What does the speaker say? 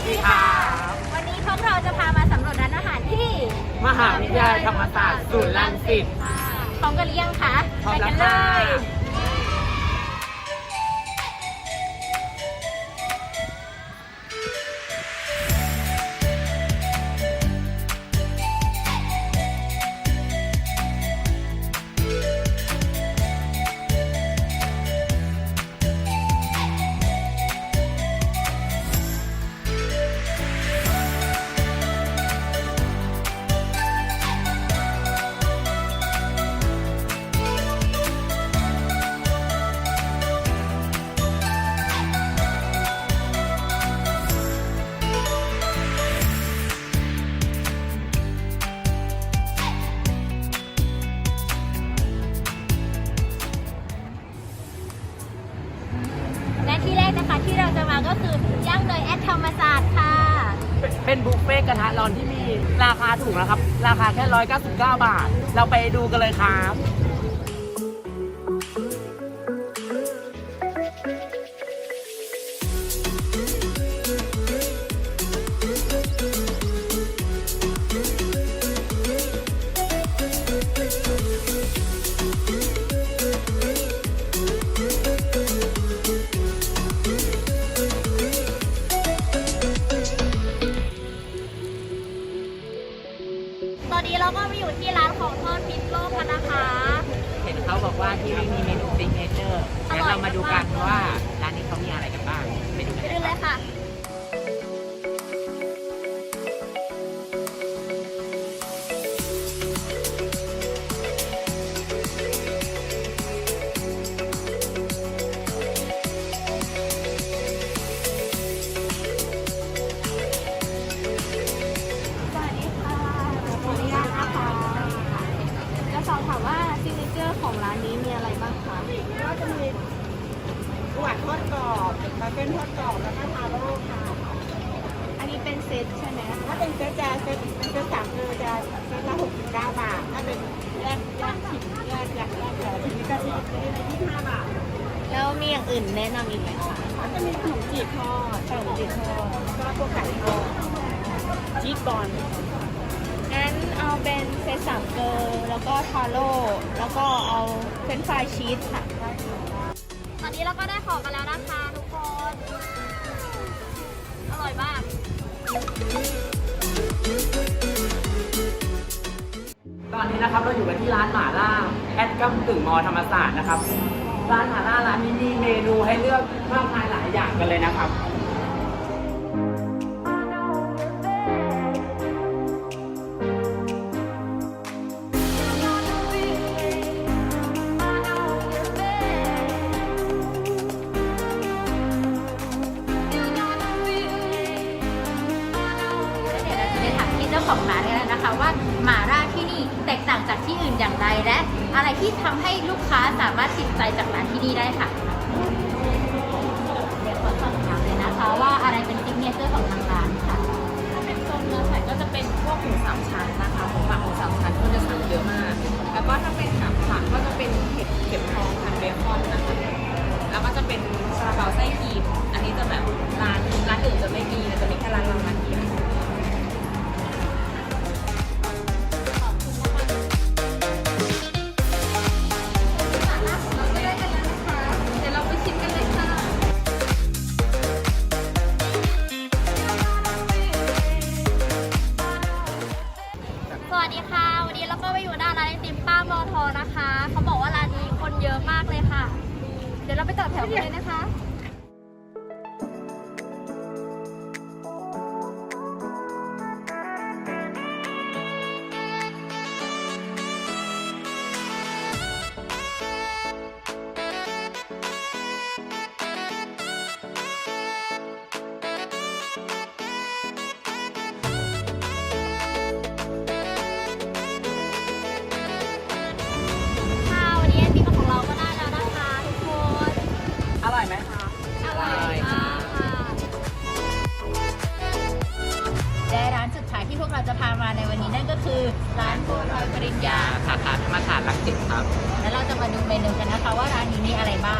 วัสดีครับวันนี้พวกเราจะพามาสำรวจร้านอาหารที่มหาวิทยาลัยธรรมศาสตร์ศูนย์รังสิตพร้อมกันหรือยังคะพร้อมไปแล้วกันเลค่ะย เป็นบุฟเฟ่ต์กระทะร้อนที่มีราคาถูกนะครับ ราคาแค่ 199 บาท เราไปดูกันเลยครับ อนนี้เราก็มาอยู่ที่ร้านของทอดพิซโลกแล้วนะคะ เห็นเขาบอกว่าที่นี่มีเมนูซิกเนเจอร์อร่อยงั้นเรามาดูกันมากๆว่า มาเป็นทอดกรอบแล้วก็ทาโร่ค่ะ อันนี้เป็นเซตใช่ไหมถ้าเป็นเซตจะเซตเป็นเซตสามคือจะเซตละหกสิบเก้าบาท ถ้าเป็นแยกแยกชิมแยกแยกแยกแต่ทีนี้ก็ที่นี่ในที่ห้าบาท แล้วมีอย่างอื่นแนะนำอีกไหมคะก็จะมีขนมจีบทอดขนมจีบทอดแล้วก็พวกไก่ทอดชีสบอลงั้นเอาเป็นเซตสามเกลอแล้วก็ทาโร่แล้วก็เอาเฟรนช์ฟรายชีสค่ะ ตอนนี้เราก็ได้ของกันแล้วนะคะทุกคน อร่อยมาก ตอนนี้นะครับเราอยู่กันที่ร้านหม่าล่าแอดกัมตึงมอธรรมศาสตร์นะครับ ร้านหม่าล่าร้านนี้มีเมนูให้เลือกมากมายหลายอย่างกันเลยนะครับ ของร้านกันแล้วนะคะ ว่าหมาล่าที่นี่แตกต่างจากที่อื่นอย่างไรและ อะไรที่ทำให้ลูกค้าสามารถติดใจจากร้านที่นี่ได้ค่ะเดี๋ยวขอสอบถามเลยนะคะ ว่าอะไรเป็นซิกเนเจอร์ของทางร้านค่ะ ถ้าเป็นโซนเนื้อสัตว์ก็จะเป็นพวกหมูสามชั้น สวัสดีค่ะ วันนี้เราก็ไปอยู่หน้าร้านไอติมป้ามอทอนะคะ เขาบอกว่าร้านนี้คนเยอะมากเลยค่ะ เดี๋ยวเราไปต่อแถวกันเลยนะคะ เราจะพามาในวันนี้นั่นก็คือร้านโบรอยปริญญาสาขาธรรมศาสตร์รังสิตครับ แล้วเราจะมาดูเมนูกันนะคะว่าร้านนี้มีอะไรบ้าง